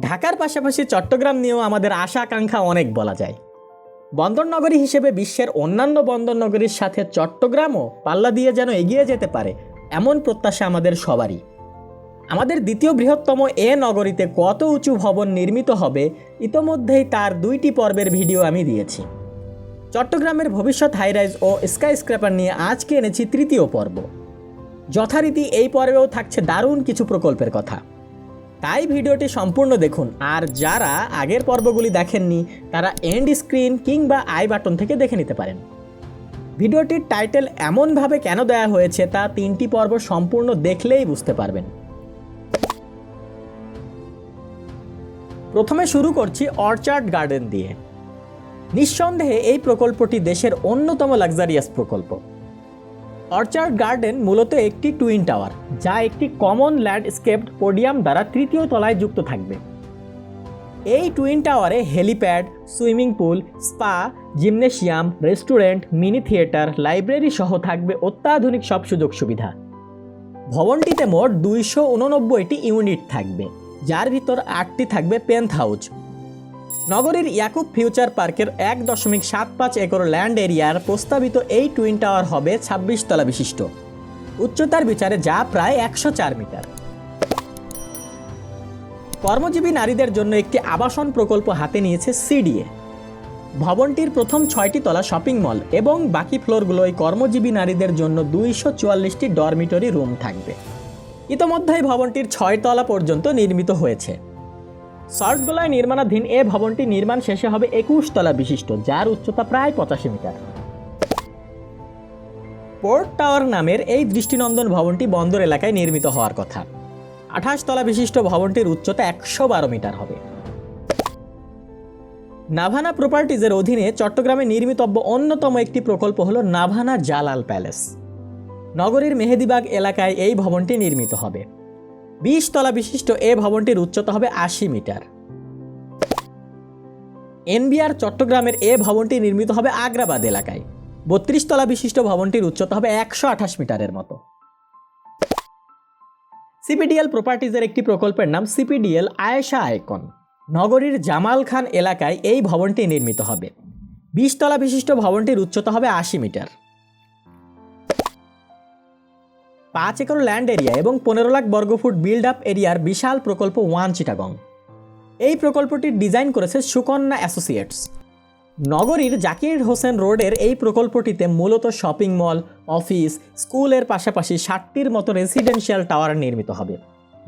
ঢাকার পাশাপাশি চট্টগ্রাম নিয়েও আমাদের আশা আকাঙ্ক্ষা অনেক বলা যায়। বন্দর নগরী হিসেবে বিশ্বের অন্যান্য বন্দর নগরীর সাথে চট্টগ্রামও পাল্লা দিয়ে যেন এগিয়ে যেতে পারে, এমন প্রত্যাশা আমাদের সবারই। আমাদের দ্বিতীয় বৃহত্তম এ নগরীতে কত উঁচু ভবন নির্মিত হবে, ইতোমধ্যেই তার দুইটি পর্বের ভিডিও আমি দিয়েছি। চট্টগ্রামের ভবিষ্যৎ হাইরাইজ ও স্কাই স্ক্র্যাপার নিয়ে আজকে এনেছি তৃতীয় পর্ব। যথারীতি এই পর্বেও থাকছে দারুণ কিছু প্রকল্পের কথা। তাই ভিডিওটি সম্পূর্ণ দেখুন। আর যারা আগের পর্বগুলি দেখেননি, তারা এন্ড স্ক্রিন কিংবা আই বাটন থেকে দেখে নিতে পারেন। ভিডিওটির টাইটেল এমনভাবে কেন দেয়া হয়েছে, তা তিনটি পর্ব সম্পূর্ণ দেখলেই বুঝতে পারবেন। প্রথমে শুরু করছি অর্চার্ড গার্ডেন দিয়ে। নিঃসন্দেহে এই প্রকল্পটি দেশের অন্যতম লাক্সারিয়াস প্রকল্প। অর্চার্ড গার্ডেন মূলত একটি টুইন টাওয়ার, যা একটি কমন ল্যান্ডস্কেপড পোডিয়াম দ্বারা তৃতীয় তলায় যুক্ত থাকবে। এই টুইন টাওয়ারে helipad, swimming pool, spa, gymnasium, restaurant, mini theatre, library সহ থাকবে অত্যাধুনিক সব সুযোগ সুবিধা। ভবনটিতে মোট দুইশো উননব্বইটি ইউনিট থাকবে, যার ভিতর আটটি থাকবে পেন্থ হাউস। নগরীর ইয়াকুব ফিউচার পার্কের এক দশমিক সাত পাঁচ একর ল্যান্ড এরিয়ার প্রস্তাবিত এই টুইন টাওয়ার হবে ছাব্বিশ তলা বিশিষ্ট। উচ্চতার বিচারে যা প্রায় একশো চার মিটার। কর্মজীবী নারীদের জন্য একটি আবাসন প্রকল্প হাতে নিয়েছে সিডিএ। ভবনটির প্রথম ছয়টি তলা শপিং মল এবং বাকি ফ্লোরগুলোয় কর্মজীবী নারীদের জন্য দুইশো চুয়াল্লিশটি ডরমিটরি রুম থাকবে। ইতোমধ্যেই ভবনটির ছয় তলা পর্যন্ত নির্মিত হয়েছে। সল্টগোলায় নির্মাণাধীন এ ভবনটি নির্মাণ শেষে হবে একুশ তলা বিশিষ্ট, যার উচ্চতা প্রায় পঁচাশি মিটার। পোর্ট টাওয়ার নামের এই দৃষ্টিনন্দন ভবনটি বন্দর এলাকায় নির্মিত হওয়ার কথা। আঠাশ তলা বিশিষ্ট ভবনটির উচ্চতা একশো বারো মিটার হবে। নাভানা প্রপার্টিজের অধীনে চট্টগ্রামে নির্মিতব্য অন্যতম একটি প্রকল্প হল নাভানা জালাল প্যালেস। নগরীর মেহেদিবাগ এলাকায় এই ভবনটি নির্মিত হবে। বিশ তলা বিশিষ্ট এ ভবনটির উচ্চতা হবে আশি মিটার। এনবিআর চট্টগ্রামের এ ভবনটি নির্মিত হবে আগ্রাবাদ এলাকায়। বত্রিশ তলা বিশিষ্ট ভবনটির উচ্চতা হবে একশো আঠাশ মিটারের মতো। সিপিডিএল প্রপার্টিজের একটি প্রকল্পের নাম সিপিডিএল আয়েশা আইকন নগরীর জামাল খান এলাকায় এই ভবনটি নির্মিত হবে। বিশ তলা বিশিষ্ট ভবনটির উচ্চতা হবে আশি মিটার। পাঁচ একর ল্যান্ড এরিয়া এবং পনেরো লাখ বর্গফুট বিল্ড আপ এরিয়ার বিশাল প্রকল্প ওয়ান চিটাগং এই প্রকল্পটির ডিজাইন করেছে সুকন্যা অ্যাসোসিয়েটস নগরীর জাকির হোসেন রোডের এই প্রকল্পটিতে মূলত শপিং মল অফিস স্কুলের পাশাপাশি ষাটটির মতো রেসিডেন্সিয়াল টাওয়ার নির্মিত হবে।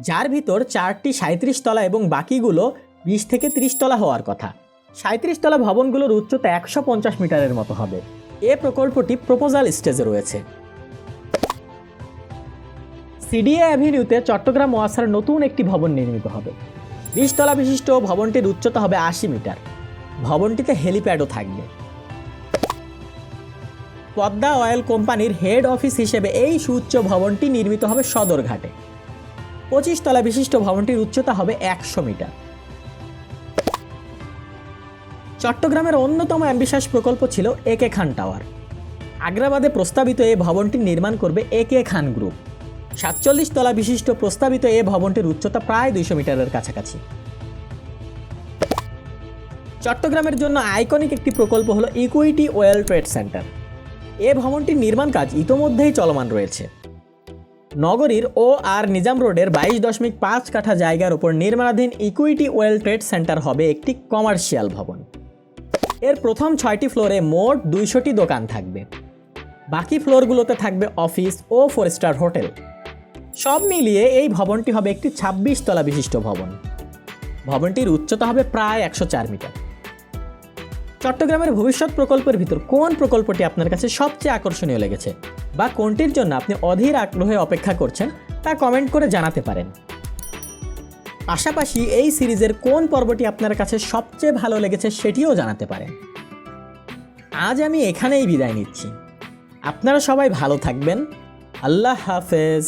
যার ভিতর চারটি সাঁত্রিশ তলা এবং বাকিগুলো বিশ থেকে ত্রিশ তলা হওয়ার কথা। সাঁত্রিশ তলা ভবনগুলোর উচ্চতা একশো পঞ্চাশ মিটারের মতো হবে। এ প্রকল্পটি প্রপোজাল স্টেজে রয়েছে। সিডিএ অ্যাভিনিউতে চট্টগ্রাম ওয়াসার নতুন একটি ভবন নির্মিত হবে। বিশতলা বিশিষ্ট ভবনটির উচ্চতা হবে আশি মিটার। ভবনটিতে হেলিপ্যাডও থাকবে। পদ্মা অয়েল কোম্পানির হেড অফিস হিসেবে এই সুউচ্চ ভবনটি নির্মিত হবে সদরঘাটে পঁচিশ তলা বিশিষ্ট ভবনটির উচ্চতা হবে একশো মিটার। চট্টগ্রামের অন্যতম অ্যাম্বিশাস প্রকল্প ছিল একে খান টাওয়ার। আগ্রাবাদে প্রস্তাবিত এই ভবনটি নির্মাণ করবে একে খান গ্রুপ। সাতচল্লিশ তলা বিশিষ্ট প্রস্তাবিত এ ভবনটির উচ্চতা প্রায় দুইশো মিটারের কাছাকাছি। চট্টগ্রামের জন্য আইকনিক একটি প্রকল্প হলো ইকুইটি ওয়েল ট্রেড সেন্টার। এ ভবনটির নির্মাণ কাজ ইতোমধ্যেই চলমান রয়েছে। নগরীর ও আর নিজাম রোডের বাইশ দশমিক পাঁচ কাঠা জায়গার উপর নির্মাণাধীন ইকুইটি ওয়েল ট্রেড সেন্টার হবে একটি কমার্শিয়াল ভবন। এর প্রথম ছয়টি ফ্লোরে মোট দুইশোটি দোকান থাকবে। বাকি ফ্লোরগুলোতে থাকবে অফিস ও ফোর স্টার হোটেল। সব মিলিয়ে এই ভবনটি হবে একটি ছাব্বিশ তলা বিশিষ্ট ভবন। ভবনটির উচ্চতা হবে প্রায় একশো চার মিটার। চট্টগ্রামের ভবিষ্যৎ প্রকল্পের ভিতর কোন প্রকল্পটি আপনার কাছে সবচেয়ে আকর্ষণীয় লেগেছে বা কোনটির জন্য আপনি অধীর আগ্রহে অপেক্ষা করছেন তা কমেন্ট করে জানাতে পারেন। পাশাপাশি এই সিরিজের কোন পর্বটি আপনার কাছে সবচেয়ে ভালো লেগেছে সেটিও জানাতে পারেন। আজ আমি এখানেই বিদায় নিচ্ছি। আপনারা সবাই ভালো থাকবেন। আল্লাহ হাফেজ।